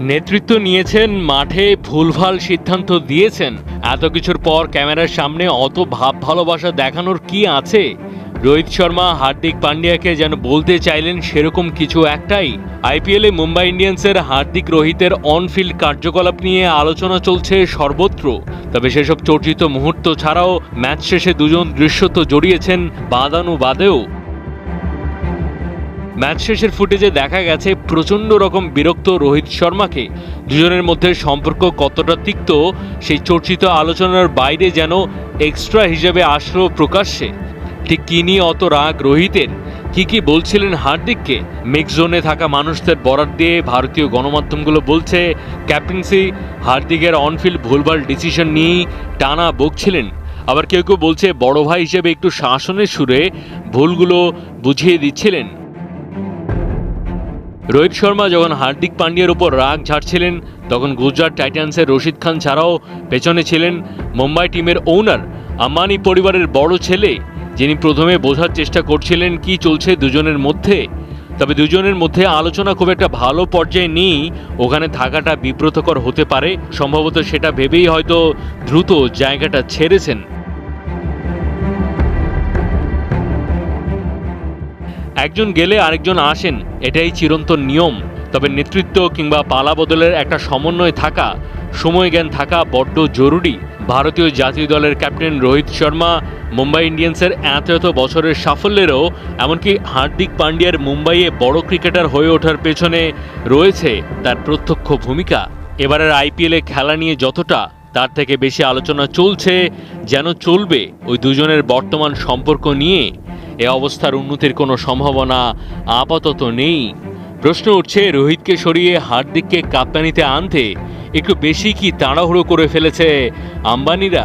নেতৃত্ব নিয়েছেন, মাঠে ভুলভাল সিদ্ধান্ত দিয়েছেন। এত কিছুর পর ক্যামেরার সামনে অত ভাব ভালোবাসা দেখানোর কি আছে? রোহিত শর্মা, হার্দিক পান্ডিয়াকে যেন বলতে চাইলেন সেরকম কিছু একটাই। আইপিএলে মুম্বাই ইন্ডিয়ান্সের হার্দিক রোহিতের অনফিল্ড কার্যকলাপ নিয়ে আলোচনা চলছে সর্বত্র। তবে সেসব চর্চিত মুহূর্ত ছাড়াও ম্যাচ শেষে দুজন দৃশ্য তো জড়িয়েছেন বাদানুবাদেও। ম্যাচ শেষের ফুটেজে দেখা গেছে প্রচণ্ড রকম বিরক্ত রোহিত শর্মাকে। দুজনের মধ্যে সম্পর্ক কতটা তিক্ত, সেই চর্চিত আলোচনার বাইরে যেন এক্সট্রা হিসেবে আসলো প্রকাশ্যে। ঠিক কী নিয়ে অত রাগ রোহিতের? কি কি বলছিলেন হার্দিককে? মিক্স জোনে থাকা মানুষদের বরাত দিয়ে ভারতীয় গণমাধ্যমগুলো বলছে ক্যাপ্টেন্সি হার্দিকের অনফিল্ড ভুলভাল ডিসিশন নিয়েই টানা বকছিলেন। আবার কেউ কেউ বলছে, বড় ভাই হিসেবে একটু শাসনের সুরে ভুলগুলো বুঝিয়ে দিচ্ছিলেন। রোহিত শর্মা যখন হার্দিক পান্ডিয়ার উপর রাগ ঝাড়ছিলেন, তখন গুজরাট টাইটান্সের রশিদ খান ছাড়াও পেছনে ছিলেন মুম্বাই টিমের ওনার আম্বানি পরিবারের বড় ছেলে, যিনি প্রথমে বোঝার চেষ্টা করছিলেন কি চলছে দুজনের মধ্যে। তবে দুজনের মধ্যে আলোচনা খুব একটা ভালো পর্যায়ে নেই, ওখানে থাকাটা বিব্রতকর হতে পারে। সম্ভবত সেটা ভেবেই হয়তো দ্রুত জায়গাটা ছেড়েছেন। একজন গেলে আরেকজন আসেন, এটাই চিরন্তন নিয়ম। তবে নেতৃত্ব কিংবা পালা বদলের একটা সমন্বয় থাকা সময় জ্ঞান থাকা বড্ড জরুরি। ভারতীয় জাতীয় দলের ক্যাপ্টেন রোহিত শর্মা, মুম্বাই ইন্ডিয়ান্সের এত এত বছরের সাফল্যেরও এমনকি হার্দিক পান্ডিয়ার মুম্বাইয়ে বড় ক্রিকেটার হয়ে ওঠার পেছনে রয়েছে তার প্রত্যক্ষ ভূমিকা। এবারের আইপিএলে খেলা নিয়ে যতটা, তার থেকে বেশি আলোচনা চলছে, যেন চলবে ওই দুজনের বর্তমান সম্পর্ক নিয়ে। এ অবস্থার উন্নতির কোনো সম্ভাবনা আপাতত নেই। প্রশ্ন উঠছে, রোহিতকে সরিয়ে হার্দিককে কাপ্তানিতে আনতে একটু বেশি কি তাড়াহুড়ো করে ফেলেছে আম্বানিরা?